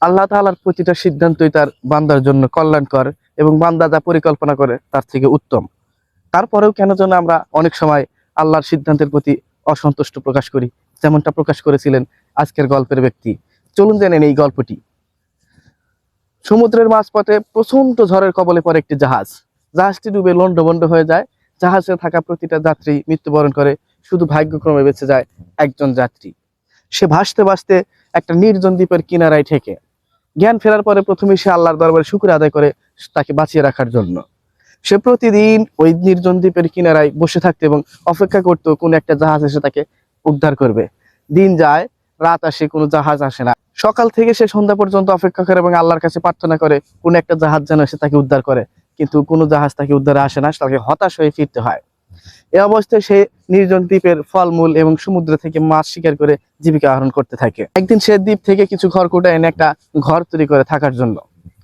আল্লাহ তাআলার প্রতিটা সিদ্ধান্তই তার বান্দার জন্য কল্যাণকর এবং বান্দা যা পরিকল্পনা করে তার থেকে উত্তম। তারপরেও কেন যেন আমরা অনেক সময় আল্লাহর সিদ্ধান্তের প্রতি অসন্তুষ্ট প্রকাশ করি, যেমনটা প্রকাশ করেছিলেন আজকের গল্পের ব্যক্তি। চলুন জেনে এই গল্পটি। সমুদ্রের মাঝপথে প্রচণ্ড ঝড়ের কবলে পড়ে একটি জাহাজ। জাহাজটি ডুবে লন্ডভন্ড হয়ে যায়। জাহাজে থাকা প্রতিটা যাত্রী মৃত্যুবরণ করে, শুধু ভাগ্যক্রমে বেঁচে যায় একজন যাত্রী। সে ভাসতে ভাসতে একটা নির্জন দ্বীপের কিনারায় ঠেকে। জ্ঞান ফেরার পরে প্রথমে সে আল্লাহর দরবারে শুক্র আদায় করে তাকে বাঁচিয়ে রাখার জন্য। সে প্রতিদিন ওই নির্জন দ্বীপের কিনারায় বসে থাকতো এবং অপেক্ষা করতো কোন একটা জাহাজ এসে তাকে উদ্ধার করবে। দিন যায়, রাত আসে, কোনো জাহাজ আসে না। সকাল থেকে সে সন্ধ্যা পর্যন্ত অপেক্ষা করে এবং আল্লাহর কাছে প্রার্থনা করে, কোন একটা জাহাজ যেন এসে তাকে উদ্ধার করে। কিন্তু কোনো জাহাজ তাকে উদ্ধারে আসে না, তাকে হতাশ হয়ে ফিরতে হয়। এ অবস্থায় সে নির্জন দ্বীপের ফলমূল এবং সমুদ্র থেকে মাছ শিকার করে জীবিকা আহরণ করতে থাকে। একদিন সে দ্বীপ থেকে কিছু খড়কুটা এনে একটা ঘর তৈরি করে থাকার জন্য।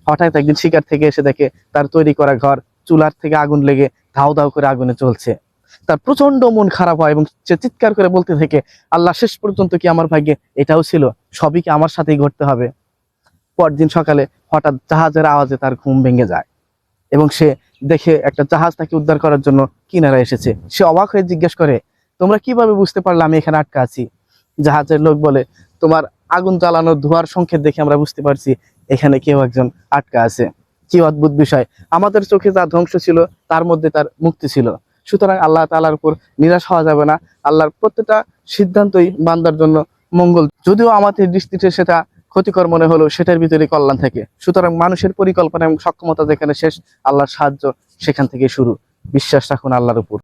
হঠাৎ একদিন শিকার থেকে এসে দেখে তার তৈরি করা ঘর চুলার থেকে আগুন লেগে ধাউ ধাউ করে আগুনে চলছে তার প্রচণ্ড মন খারাপ হয় এবং সে চিৎকার করে বলতে থাকে, আল্লাহ, শেষ পর্যন্ত কি আমার ভাগ্যে এটাও ছিল? সবই কি আমার সাথেই ঘটতে হবে? পরদিন সকালে হঠাৎ জাহাজের আওয়াজে তার ঘুম ভেঙে যায়। এবং সে দেখে একটা জাহাজ তাকে উদ্ধার করার জন্য কিনারা এসেছে। সে অবাক হয়ে জিজ্ঞেস করে, তোমরা কীভাবে বুঝতে পারলে আমি এখানে আটকা আছি? জাহাজের লোক বলে, তোমার আগুন জ্বালানোর ধোয়ার সংকেত দেখে আমরা বুঝতে পারছি এখানে কেউ একজন আটকা আছে। কি অদ্ভুত বিষয়। আমাদের চোখে যা ধ্বংস ছিল, তার মধ্যে তার মুক্তি ছিল। সুতরাং আল্লাহ তাআলার উপর নিরাশ হওয়া যাবে না। আল্লাহর প্রত্যেকটা সিদ্ধান্তই বান্দার জন্য মঙ্গল। যদিও আমাদের দৃষ্টিতে সেটা ক্ষতিকর মনে হলো সেটার ভিতরে কল্যাণ থাকে। সুতরাং মানুষের পরিকল্পনা এবং সক্ষমতা যেখানে শেষ, আল্লাহর সাহায্য সেখান থেকে শুরু। বিশ্বাস রাখুন আল্লাহর উপর।